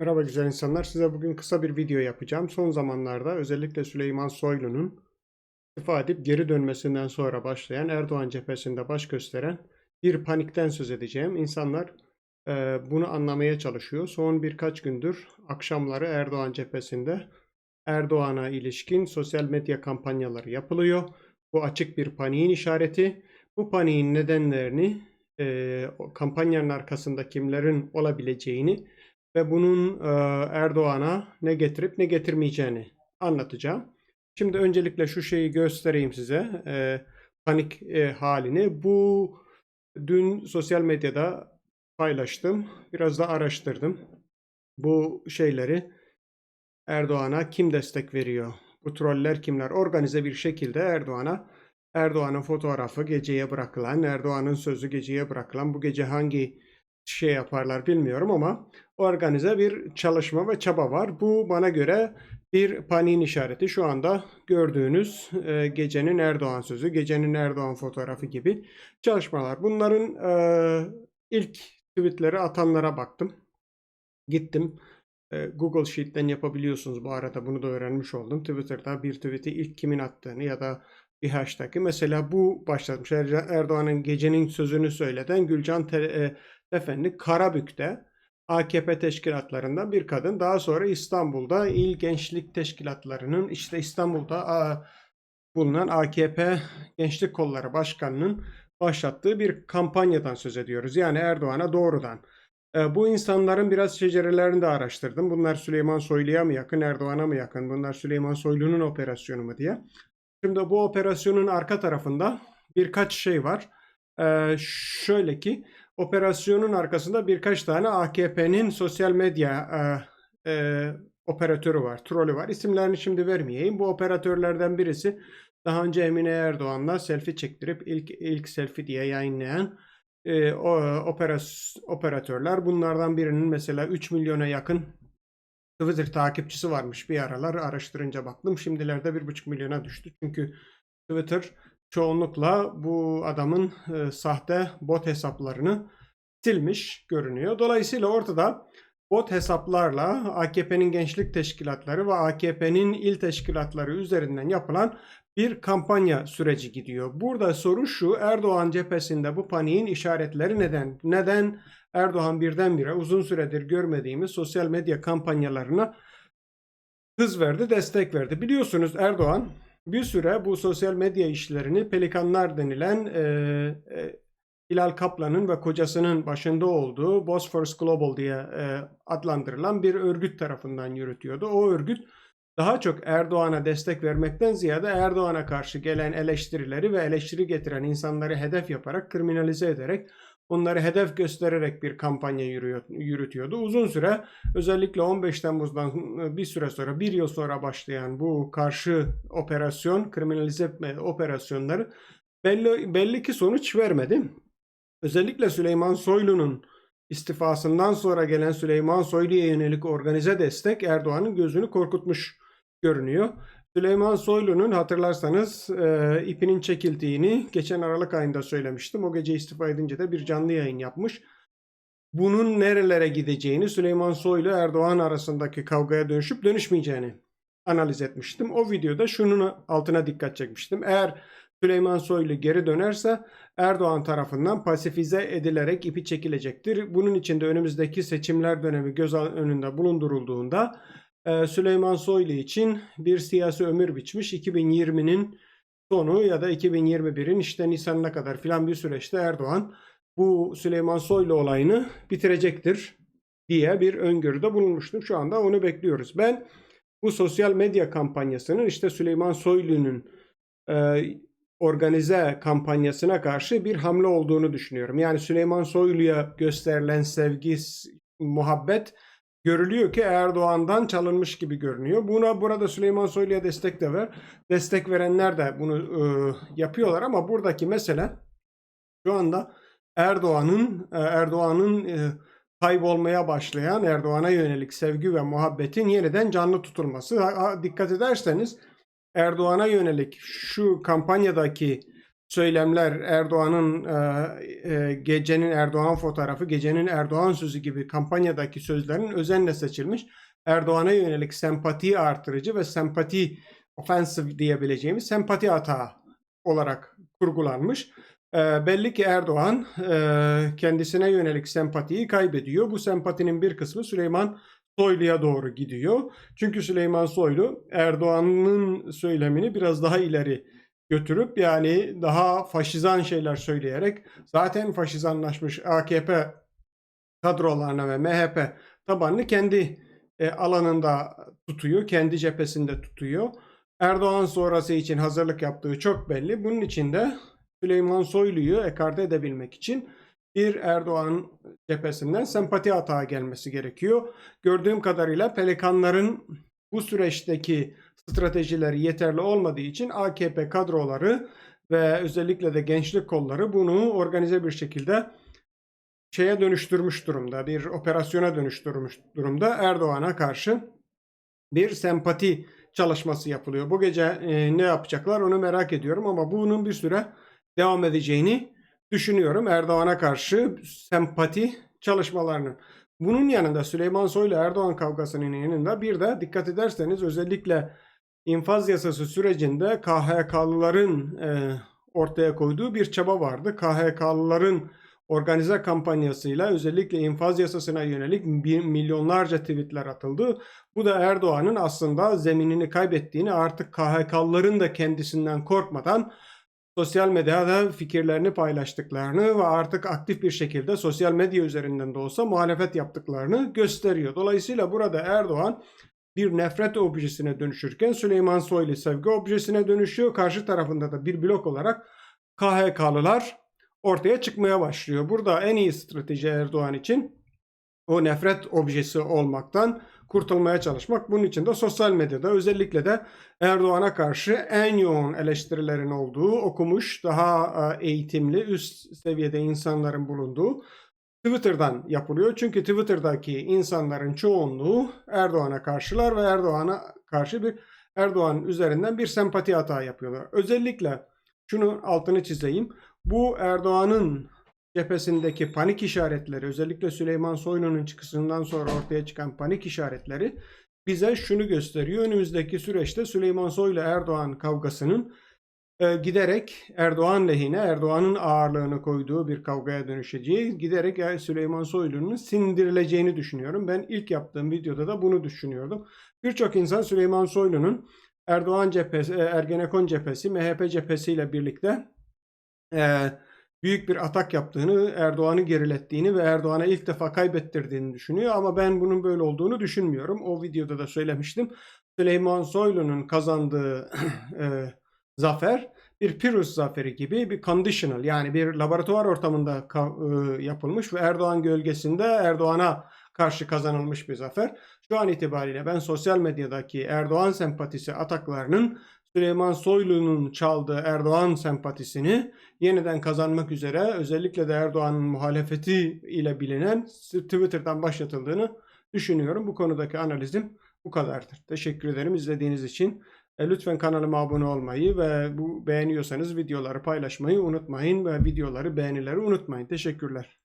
Merhaba güzel insanlar. Size bugün kısa bir video yapacağım. Son zamanlarda özellikle Süleyman Soylu'nun istifa edip geri dönmesinden sonra başlayan Erdoğan cephesinde baş gösteren bir panikten söz edeceğim. İnsanlar e, bunu anlamaya çalışıyor. Son birkaç gündür akşamları Erdoğan cephesinde Erdoğan'a ilişkin sosyal medya kampanyaları yapılıyor. Bu açık bir paniğin işareti. Bu paniğin nedenlerini, e, kampanyanın arkasında kimlerin olabileceğini ve bunun e, Erdoğan'a ne getirip ne getirmeyeceğini anlatacağım. Şimdi öncelikle şu şeyi göstereyim size. e, panik e, halini. Bu dün sosyal medyada paylaştım. Biraz da araştırdım. Bu şeyleri Erdoğan'a kim destek veriyor? Bu troller kimler? Organize bir şekilde Erdoğan'a Erdoğan'ın fotoğrafı geceye bırakılan, Erdoğan'ın sözü geceye bırakılan, bu gece hangi şey yaparlar bilmiyorum ama organize bir çalışma ve çaba var. Bu bana göre bir paniğin işareti. Şu anda gördüğünüz e, gecenin Erdoğan sözü, gecenin Erdoğan fotoğrafı gibi çalışmalar. Bunların e, ilk tweetleri atanlara baktım. Gittim. E, Google Sheet'ten yapabiliyorsunuz bu arada bunu da öğrenmiş oldum. Twitter'da bir tweet'i ilk kimin attığını ya da bir hashtag'i. Mesela bu başlatmış. Er- Erdoğan'ın gecenin sözünü söyleden Gülcan Te- e, Efendi Karabük'te AKP teşkilatlarından bir kadın. Daha sonra İstanbul'da İl Gençlik Teşkilatlarının işte İstanbul'da bulunan AKP Gençlik Kolları Başkanı'nın başlattığı bir kampanyadan söz ediyoruz. Yani Erdoğan'a doğrudan. E, bu insanların biraz şecerelerini de araştırdım. Bunlar Süleyman Soylu'ya mı yakın, Erdoğan'a mı yakın? Bunlar Süleyman Soylu'nun operasyonu mu diye. Şimdi bu operasyonun arka tarafında birkaç şey var. E, şöyle ki operasyonun arkasında birkaç tane AKP'nin sosyal medya e, e, operatörü var, trolü var. İsimlerini şimdi vermeyeyim. Bu operatörlerden birisi daha önce Emine Erdoğan'la selfie çektirip ilk ilk selfie diye yayınlayan e, o, operas, operatörler. Bunlardan birinin mesela 3 milyona yakın Twitter takipçisi varmış bir aralar araştırınca baktım. Şimdilerde 1,5 milyona düştü. Çünkü Twitter çoğunlukla bu adamın e, sahte bot hesaplarını silmiş görünüyor. Dolayısıyla ortada bot hesaplarla AKP'nin gençlik teşkilatları ve AKP'nin il teşkilatları üzerinden yapılan bir kampanya süreci gidiyor. Burada soru şu Erdoğan cephesinde bu paniğin işaretleri neden? Neden Erdoğan birdenbire uzun süredir görmediğimiz sosyal medya kampanyalarına hız verdi, destek verdi. Biliyorsunuz Erdoğan bir süre bu sosyal medya işlerini pelikanlar denilen e, e, Hilal Kaplan'ın ve kocasının başında olduğu Bosphorus Global diye e, adlandırılan bir örgüt tarafından yürütüyordu. O örgüt daha çok Erdoğan'a destek vermekten ziyade Erdoğan'a karşı gelen eleştirileri ve eleştiri getiren insanları hedef yaparak, kriminalize ederek, onları hedef göstererek bir kampanya yürütüyordu. Uzun süre özellikle 15 Temmuz'dan bir süre sonra, bir yıl sonra başlayan bu karşı operasyon, kriminalize operasyonları belli, belli ki sonuç vermedi. Özellikle Süleyman Soylu'nun istifasından sonra gelen Süleyman Soylu'ya yönelik organize destek Erdoğan'ın gözünü korkutmuş görünüyor. Süleyman Soylu'nun hatırlarsanız e, ipinin çekildiğini geçen Aralık ayında söylemiştim. O gece istifa edince de bir canlı yayın yapmış. Bunun nerelere gideceğini, Süleyman Soylu Erdoğan arasındaki kavgaya dönüşüp dönüşmeyeceğini analiz etmiştim. O videoda şunun altına dikkat çekmiştim. Eğer Süleyman Soylu geri dönerse Erdoğan tarafından pasifize edilerek ipi çekilecektir. Bunun için de önümüzdeki seçimler dönemi göz önünde bulundurulduğunda e, Süleyman Soylu için bir siyasi ömür biçmiş 2020'nin sonu ya da 2021'in işte Nisan'ına kadar filan bir süreçte Erdoğan bu Süleyman Soylu olayını bitirecektir diye bir öngörüde bulunmuştum. Şu anda onu bekliyoruz. Ben bu sosyal medya kampanyasının işte Süleyman Soylu'nun e, organize kampanyasına karşı bir hamle olduğunu düşünüyorum. Yani Süleyman Soylu'ya gösterilen sevgi, muhabbet görülüyor ki Erdoğan'dan çalınmış gibi görünüyor. Buna burada Süleyman Soylu'ya destek de ver. Destek verenler de bunu e, yapıyorlar ama buradaki mesele şu anda Erdoğan'ın e, Erdoğan'ın e, kaybolmaya başlayan Erdoğan'a yönelik sevgi ve muhabbetin yeniden canlı tutulması. Ha, dikkat ederseniz Erdoğan'a yönelik şu kampanyadaki söylemler Erdoğan'ın e, e, gecenin Erdoğan fotoğrafı, gecenin Erdoğan sözü gibi kampanyadaki sözlerin özenle seçilmiş. Erdoğan'a yönelik sempati artırıcı ve sempati offensive diyebileceğimiz sempati atağı olarak kurgulanmış. E, belli ki Erdoğan e, kendisine yönelik sempatiyi kaybediyor. Bu sempatinin bir kısmı Süleyman Soylu'ya doğru gidiyor. Çünkü Süleyman Soylu Erdoğan'ın söylemini biraz daha ileri götürüp yani daha faşizan şeyler söyleyerek zaten faşizanlaşmış AKP kadrolarına ve MHP tabanını kendi e, alanında tutuyor, kendi cephesinde tutuyor. Erdoğan sonrası için hazırlık yaptığı çok belli. Bunun için de Süleyman Soylu'yu ekarte edebilmek için bir Erdoğan cephesinden sempati atağı gelmesi gerekiyor. Gördüğüm kadarıyla Pelikanların bu süreçteki stratejileri yeterli olmadığı için AKP kadroları ve özellikle de gençlik kolları bunu organize bir şekilde şeye dönüştürmüş durumda. Bir operasyona dönüştürmüş durumda. Erdoğan'a karşı bir sempati çalışması yapılıyor. Bu gece e, ne yapacaklar onu merak ediyorum ama bunun bir süre devam edeceğini düşünüyorum. Erdoğan'a karşı sempati çalışmalarının. Bunun yanında Süleyman Soylu Erdoğan kavgasının yanında bir de dikkat ederseniz özellikle infaz yasası sürecinde KHK'lıların e, ortaya koyduğu bir çaba vardı. KHK'lıların organize kampanyasıyla özellikle infaz yasasına yönelik bir milyonlarca tweetler atıldı. Bu da Erdoğan'ın aslında zeminini kaybettiğini artık KHK'lıların da kendisinden korkmadan sosyal medyada fikirlerini paylaştıklarını ve artık aktif bir şekilde sosyal medya üzerinden de olsa muhalefet yaptıklarını gösteriyor. Dolayısıyla burada Erdoğan bir nefret objesine dönüşürken Süleyman Soylu sevgi objesine dönüşüyor. Karşı tarafında da bir blok olarak KHK'lılar ortaya çıkmaya başlıyor. Burada en iyi strateji Erdoğan için o nefret objesi olmaktan kurtulmaya çalışmak. Bunun için de sosyal medyada özellikle de Erdoğan'a karşı en yoğun eleştirilerin olduğu, okumuş, daha e, eğitimli, üst seviyede insanların bulunduğu Twitter'dan yapılıyor. Çünkü Twitter'daki insanların çoğunluğu Erdoğan'a karşılar ve Erdoğan'a karşı bir Erdoğan üzerinden bir sempati hata yapıyorlar. Özellikle şunu altını çizeyim. Bu Erdoğan'ın cephesindeki panik işaretleri özellikle Süleyman Soylu'nun çıkışından sonra ortaya çıkan panik işaretleri bize şunu gösteriyor. Önümüzdeki süreçte Süleyman Soylu Erdoğan kavgasının e, giderek Erdoğan lehine Erdoğan'ın ağırlığını koyduğu bir kavgaya dönüşeceği giderek Süleyman Soylu'nun sindirileceğini düşünüyorum. Ben ilk yaptığım videoda da bunu düşünüyordum. Birçok insan Süleyman Soylu'nun Erdoğan cephesi, e, Ergenekon cephesi, MHP cephesiyle birlikte e, büyük bir atak yaptığını, Erdoğan'ı gerilettiğini ve Erdoğan'a ilk defa kaybettirdiğini düşünüyor. Ama ben bunun böyle olduğunu düşünmüyorum. O videoda da söylemiştim. Süleyman Soylu'nun kazandığı e, zafer bir Pirus zaferi gibi bir conditional yani bir laboratuvar ortamında e, yapılmış ve Erdoğan gölgesinde Erdoğan'a karşı kazanılmış bir zafer. Şu an itibariyle ben sosyal medyadaki Erdoğan sempatisi ataklarının Süleyman Soylu'nun çaldığı Erdoğan sempatisini yeniden kazanmak üzere özellikle de Erdoğan'ın muhalefeti ile bilinen Twitter'dan başlatıldığını düşünüyorum. Bu konudaki analizim bu kadardır. Teşekkür ederim izlediğiniz için. E, lütfen kanalıma abone olmayı ve bu beğeniyorsanız videoları paylaşmayı unutmayın ve videoları beğenileri unutmayın. Teşekkürler.